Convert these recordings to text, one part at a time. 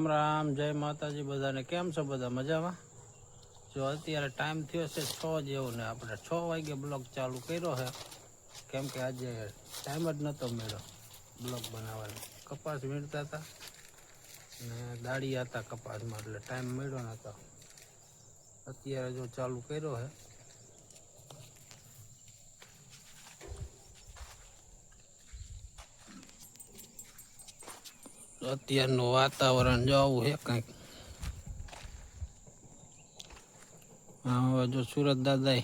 રામ રામ, જય માતાજી, બધાને કેમ છો? બધા મજામાં? જો અત્યારે ટાઈમ થયો છે છ જેવું ને આપણે છ વાગે બ્લોગ ચાલુ કર્યો છે. કેમ કે આજે ટાઈમ જ નહોતો મળ્યો બ્લોગ બનાવવાનો. કપાસ વીણતા હતા ને દાડી હતા કપાસમાં, એટલે ટાઈમ મળ્યો નહોતો અત્યારે જો ચાલુ કર્યો છે અત્યારનું વાતાવરણ જો આવું છે કંઈક. હા, હવે જો સુરત દાદા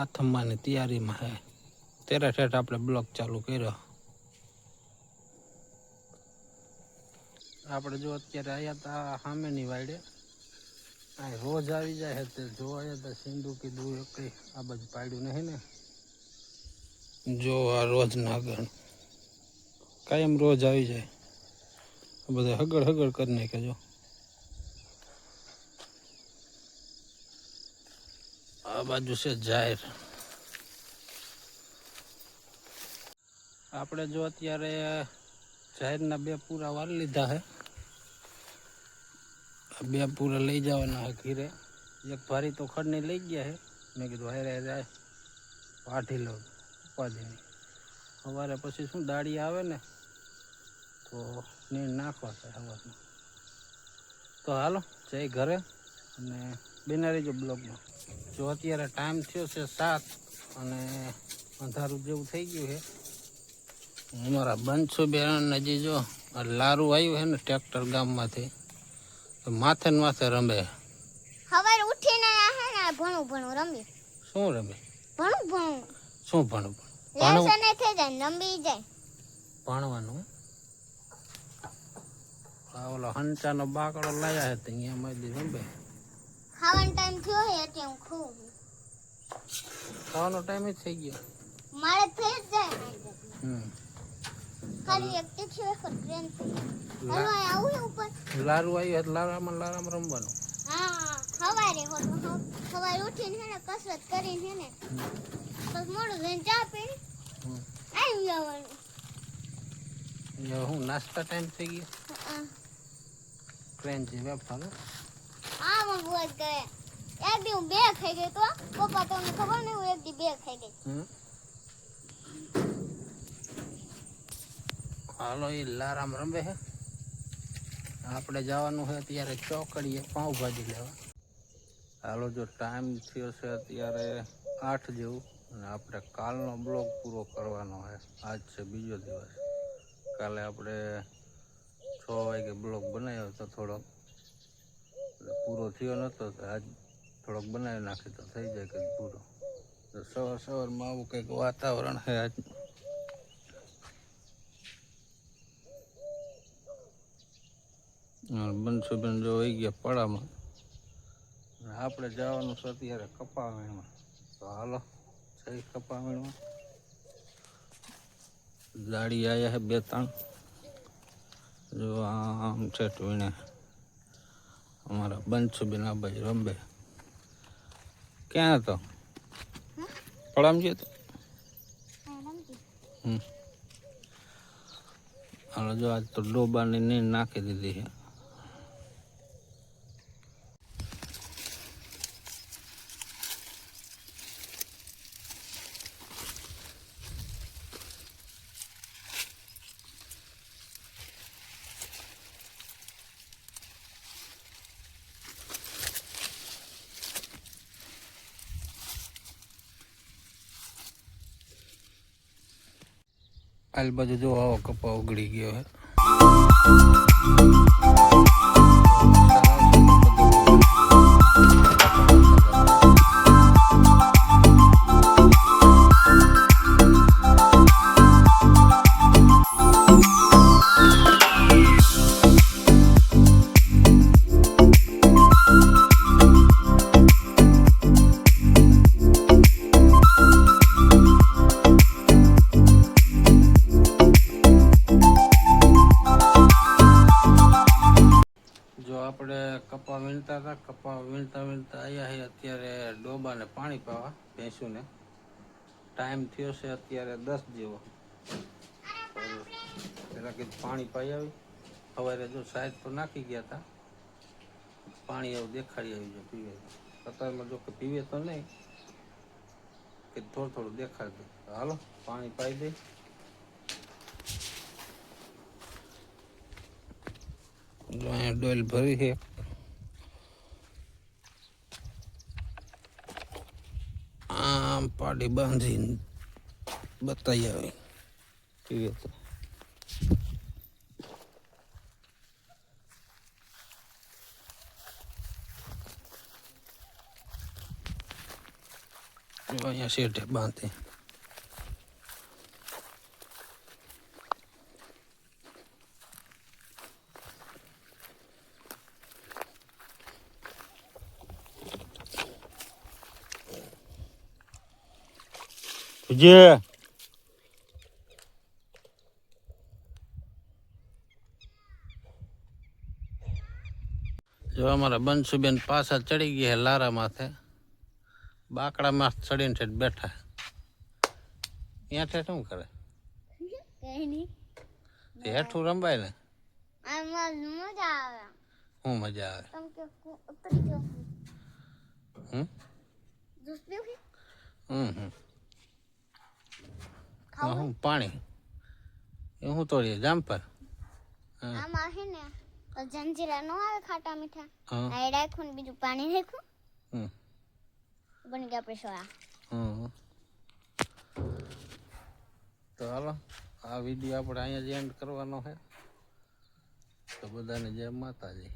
આથમવાની તૈયારીમાં છે તેરે ઠેઠ આપણે બ્લોક ચાલુ કર્યો. આપણે જો અત્યારે આવ્યા હતા સામેની વાડે અહીં રોજ આવી જાય તે જોવા આવ્યા હતા સિંધુ કીધું એ કઈ આ બાજુ પાડ્યું નહીં ને. જો આ રોજ નાગણ કાયમ રોજ આવી જાય. બધા હગડ હગડ કરી નાખે જો આ બાજુ છે જાહેર આપણે જો અત્યારે જાહેરના બે પૂરા વાર લીધા છે આ બે પૂરા લઈ જવાના છે ઘીરે એક ભારી તો ખડની લઈ ગયા છે મેં કીધું હારે જાય વાઢી લઉં ઉપાધિની સવારે પછી શું દાડી આવે ને તો નીણ નાખવા છે સવારમાં તો હાલો જઈ ઘરે અને બેનારી જો બ્લોગમાં. જો અત્યારે ટાઈમ થયો છે સાત અને અંધારું જેવું થઈ ગયું છે. અમારા બંસો બેન નજી જો લારું આવ્યું છે ને ટ્રેક્ટર ગામમાંથી માથે ને માથે રમે. સવારે ઉઠીને આ હે ને ભણું ભણું રમે શું રમે? ભણું ભણું. શું ભણું? ભણું લેસન થઈ જાય નંબી જાય. ભણવાનું? ઓલો હંચાનો બાકડો લાયા છે તો અહીંયા મળી રમે ખાવાનો ટાઈમ થયો હોય એટલે હું ખું ખાવાનો ટાઈમ જ થઈ ગયો મારે થઈ જ જાય ને આ બધી. હમ ખાલી એક તીખી વખત ટ્રેન લા- હલવા આવું હે ઉપર લારું આવ્યું એટલે લારામાં લારામાં રમવાનું હા સવારે હોત સવારે ઉઠીને હે ને કસરત કરીને હે ને પછી મોડું થઈને ચા પીને હમ. આવી જવાનું હવે હું નાસ્તા ટાઈમ થઈ ગયો હા. ટ્રેન છે વેફાલો આ મને બહુ જ ગયે. એક દી હું બે ખાઈ ગઈ તો પપ્પા તમને ખબર નહીં હું એક દી બે ખાઈ ગઈ. હાલો એ લારામ રમે હે. આપણે જવાનું છે અત્યારે ચોકડીએ પાઉંભાજી લેવા. હાલો જો ટાઈમ થયો છે અત્યારે આઠ જેવું અને આપણે કાલનો બ્લોગ પૂરો કરવાનો છે આજ છે બીજો દિવસ. કાલે આપણે છ વાગે બ્લોક બનાવ્યો હતો થોડોક. એટલે પૂરો થયો નહોતો આજ થોડોક બનાવી નાખી તો થઈ જાય કંઈક પૂરો. તો સવાર સવારમાં આવું કંઈક વાતાવરણ છે આજ. બનસુબેન જો વહી ગયા પડામાં. આપણે જવાનું છે અત્યારે કપાવીણમાં. તો હાલો, જઈ કપાવીણમાં. ગાડી આવ્યા છે બે ત્રણ. જો આમ છે વીણે અમારા આ બાજુ રંબે ક્યાં હતો? પડામ ગયો તો હમ. હાલો જો આજ તો ડોબાની નીંદ નાખી દીધી છે. આલ બાજુ જો આવો કપા ઉગડી ગયો હે. વીણતા વીણતા આવ્યા છે અત્યારે ડોબાને પાણી પાવા, ભેંસુને. ટાઈમ થયો છે અત્યારે દસ જેવો. પેલા કીધું પાણી પાઈ આવી. સવારે જો સાહેબ તો નાખી ગયા હતા પાણી એવું દેખાડી આવી જો પીવે કતારમાં જો કે પીવે તો નહીં. કે થોડું થોડું દેખાડ દે. હાલો, પાણી પાઈ દે. અહીંયા ડોલ ભરી છે. આમ પાડી બાંધીને બતાવી આવે. પીવે તો જો અહીંયા શેઠે બાંધે. જે જો અમારા બંશુબેન પાછા ચડી ગયા લારા માથે. બાકડામાં ચડીને છે બેઠા. ત્યાં શું કરે? હેઠું રમવાય ને? મજા આવે. શું મજા આવે? તમ કે કુ- ઉતરી ગયો હમ? હમ. હું પાણી. એ હું તોડીએ હા. આમાં છે ને જંજીરા નો આવે ખાટા મીઠા. આ રાખ્યું ને બીજું પાણી રાખ્યું. હમ. બની ગયા સોડા હમ. તો હાલો આ વીડિયો આપણે અહીંયા જ એન્ડ કરવાનો છે. તો બધાને જય માતાજી.